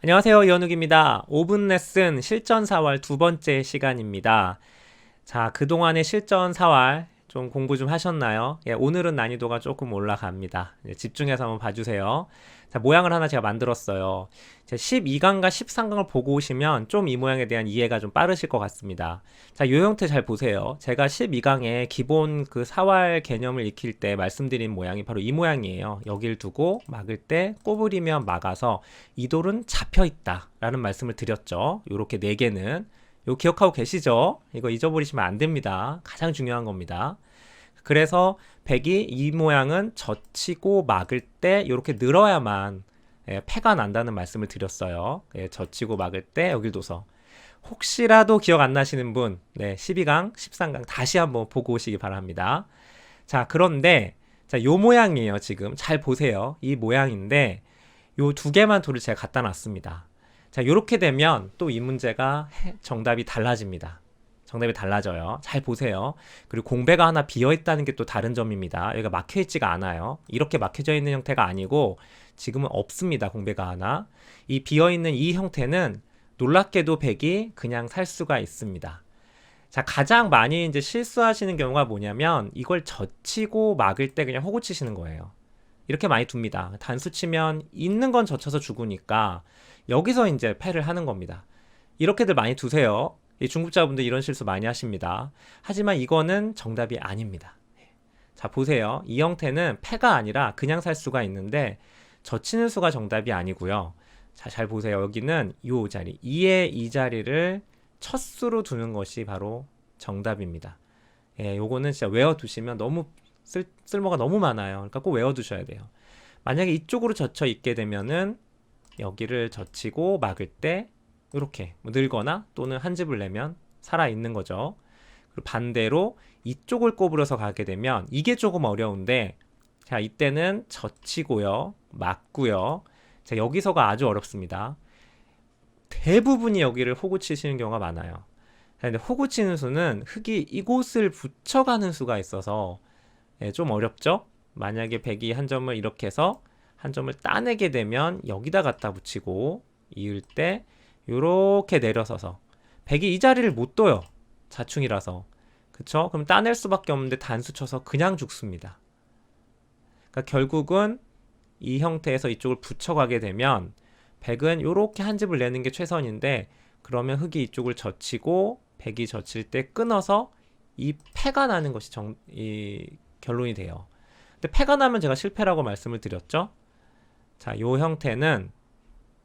안녕하세요. 이현욱입니다. 5분 레슨 실전 사활 두 번째 시간입니다. 자, 그동안의 실전 사활 좀 공부 좀 하셨나요? 예, 오늘은 난이도가 조금 올라갑니다. 예, 집중해서 한번 봐주세요. 자, 모양을 하나 제가 만들었어요. 12강과 13강을 보고 오시면 좀 이 모양에 대한 이해가 좀 빠르실 것 같습니다. 자, 요 형태 잘 보세요. 제가 12강에 기본 그 사활 개념을 익힐 때 말씀드린 모양이 바로 이 모양이에요. 여길 두고 막을 때 꼬부리면 막아서 이 돌은 잡혀 있다. 라는 말씀을 드렸죠. 요렇게 네 개는. 요 기억하고 계시죠? 이거 잊어버리시면 안 됩니다. 가장 중요한 겁니다. 그래서 백이 이 모양은 젖히고 막을 때 이렇게 늘어야만 예, 패가 난다는 말씀을 드렸어요. 예, 젖히고 막을 때 여길 둬서 혹시라도 기억 안 나시는 분, 네, 12강, 13강 다시 한번 보고 오시기 바랍니다. 자, 그런데 자, 요 모양이에요, 지금. 잘 보세요. 이 모양인데 요 두 개만 돌을 제가 갖다 놨습니다. 자, 요렇게 되면 또 이 문제가 정답이 달라집니다. 정답이 달라져요. 잘 보세요. 그리고 공배가 하나 비어 있다는 게 또 다른 점입니다. 여기가 막혀 있지가 않아요. 이렇게 막혀져 있는 형태가 아니고 지금은 없습니다. 공배가 하나. 이 비어 있는 이 형태는 놀랍게도 백이 그냥 살 수가 있습니다. 자, 가장 많이 이제 실수하시는 경우가 뭐냐면 이걸 젖히고 막을 때 그냥 호구 치시는 거예요. 이렇게 많이 둡니다. 단수 치면 있는 건 젖혀서 죽으니까 여기서 이제 패를 하는 겁니다. 이렇게들 많이 두세요. 중급자분들 이런 실수 많이 하십니다. 하지만 이거는 정답이 아닙니다. 자, 보세요. 이 형태는 패가 아니라 그냥 살 수가 있는데 젖히는 수가 정답이 아니고요. 자, 잘 보세요. 여기는 이 자리, 2의 이 자리를 첫 수로 두는 것이 바로 정답입니다. 예, 요거는 진짜 외워두시면 너무 쓸, 쓸모가 너무 많아요. 그러니까 꼭 외워두셔야 돼요. 만약에 이쪽으로 젖혀 있게 되면은 여기를 젖히고 막을 때 이렇게 뭐 늘거나 또는 한 집을 내면 살아 있는 거죠. 그리고 반대로 이쪽을 꼬부려서 가게 되면 이게 조금 어려운데 자 이때는 젖히고요, 막고요. 자 여기서가 아주 어렵습니다. 대부분이 여기를 호구 치시는 경우가 많아요. 자, 근데 호구 치는 수는 흙이 이곳을 붙여가는 수가 있어서 예, 좀 어렵죠? 만약에 백이 한 점을 이렇게 해서 한 점을 따내게 되면 여기다 갖다 붙이고 이을 때 이렇게 내려서서 백이 이 자리를 못 둬요. 자충이라서. 그쵸? 그럼 따낼 수밖에 없는데 단수 쳐서 그냥 죽습니다. 그러니까 결국은 이 형태에서 이쪽을 붙여가게 되면 백은 이렇게 한 집을 내는 게 최선인데 그러면 흙이 이쪽을 젖히고 백이 젖힐 때 끊어서 이 패가 나는 것이 정, 이 결론이 돼요. 근데 패가 나면 제가 실패라고 말씀을 드렸죠. 자, 요 형태는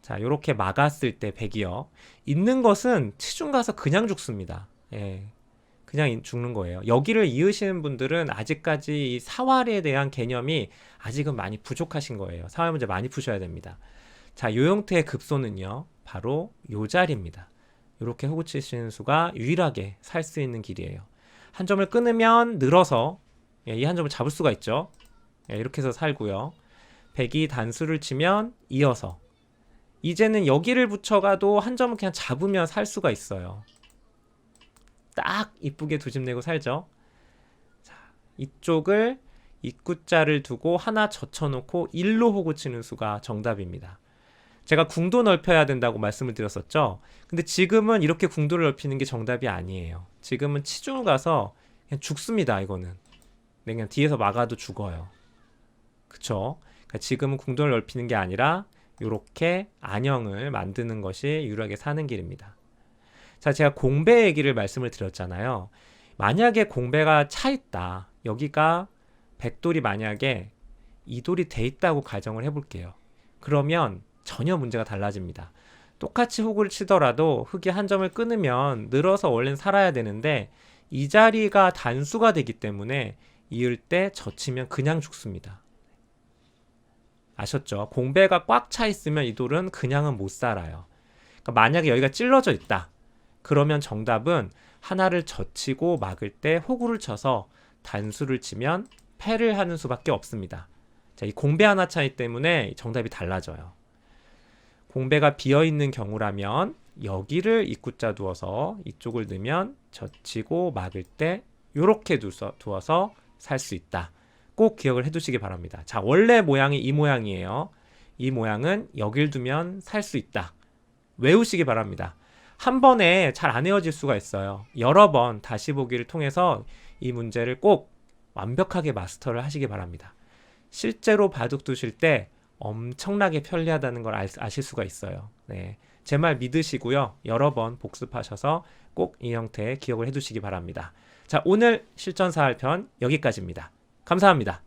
자, 요렇게 막았을 때 백이요. 있는 것은 치중 가서 그냥 죽습니다. 예. 그냥 죽는 거예요. 여기를 이으시는 분들은 아직까지 이 사활에 대한 개념이 아직은 많이 부족하신 거예요. 사활 문제 많이 푸셔야 됩니다. 자, 요 형태의 급소는요. 바로 요 자리입니다. 이렇게 호구 치시는 수가 유일하게 살 수 있는 길이에요. 한 점을 끊으면 늘어서 예, 이 한 점을 잡을 수가 있죠. 예, 이렇게 해서 살고요. 백이 단수를 치면 이어서 이제는 여기를 붙여가도 한 점을 그냥 잡으면 살 수가 있어요. 딱 이쁘게 두 집 내고 살죠. 자, 이쪽을 입구자를 두고 하나 젖혀놓고 일로 호구 치는 수가 정답입니다. 제가 궁도 넓혀야 된다고 말씀을 드렸었죠. 근데 지금은 이렇게 궁도를 넓히는 게 정답이 아니에요. 지금은 치중을 가서 그냥 죽습니다. 이거는 네, 그냥 뒤에서 막아도 죽어요. 그쵸? 그러니까 지금은 궁도를 넓히는 게 아니라 이렇게 안형을 만드는 것이 유일하게 사는 길입니다. 자, 제가 공배 얘기를 말씀을 드렸잖아요. 만약에 공배가 차 있다. 여기가 백돌이 만약에 이돌이 돼 있다고 가정을 해볼게요. 그러면 전혀 문제가 달라집니다. 똑같이 흙을 치더라도 흙이 한 점을 끊으면 늘어서 원래는 살아야 되는데 이 자리가 단수가 되기 때문에 이을 때 젖히면 그냥 죽습니다. 아셨죠? 공배가 꽉 차 있으면 이 돌은 그냥은 못 살아요. 그러니까 만약에 여기가 찔러져 있다. 그러면 정답은 하나를 젖히고 막을 때 호구를 쳐서 단수를 치면 패를 하는 수밖에 없습니다. 자, 이 공배 하나 차이 때문에 정답이 달라져요. 공배가 비어 있는 경우라면 여기를 입구자 두어서 이쪽을 넣으면 젖히고 막을 때 이렇게 두어서 살 수 있다. 꼭 기억을 해두시기 바랍니다. 자, 원래 모양이 이 모양이에요. 이 모양은 여길 두면 살 수 있다. 외우시기 바랍니다. 한 번에 잘안 외워질 수가 있어요. 여러 번 다시 보기를 통해서 이 문제를 꼭 완벽하게 마스터를 하시기 바랍니다. 실제로 바둑 두실 때 엄청나게 편리하다는 걸 알- 아실 수가 있어요. 네. 제 말 믿으시고요. 여러 번 복습하셔서 꼭 이 형태 기억을 해두시기 바랍니다. 자, 오늘 실전 사활편 여기까지입니다. 감사합니다.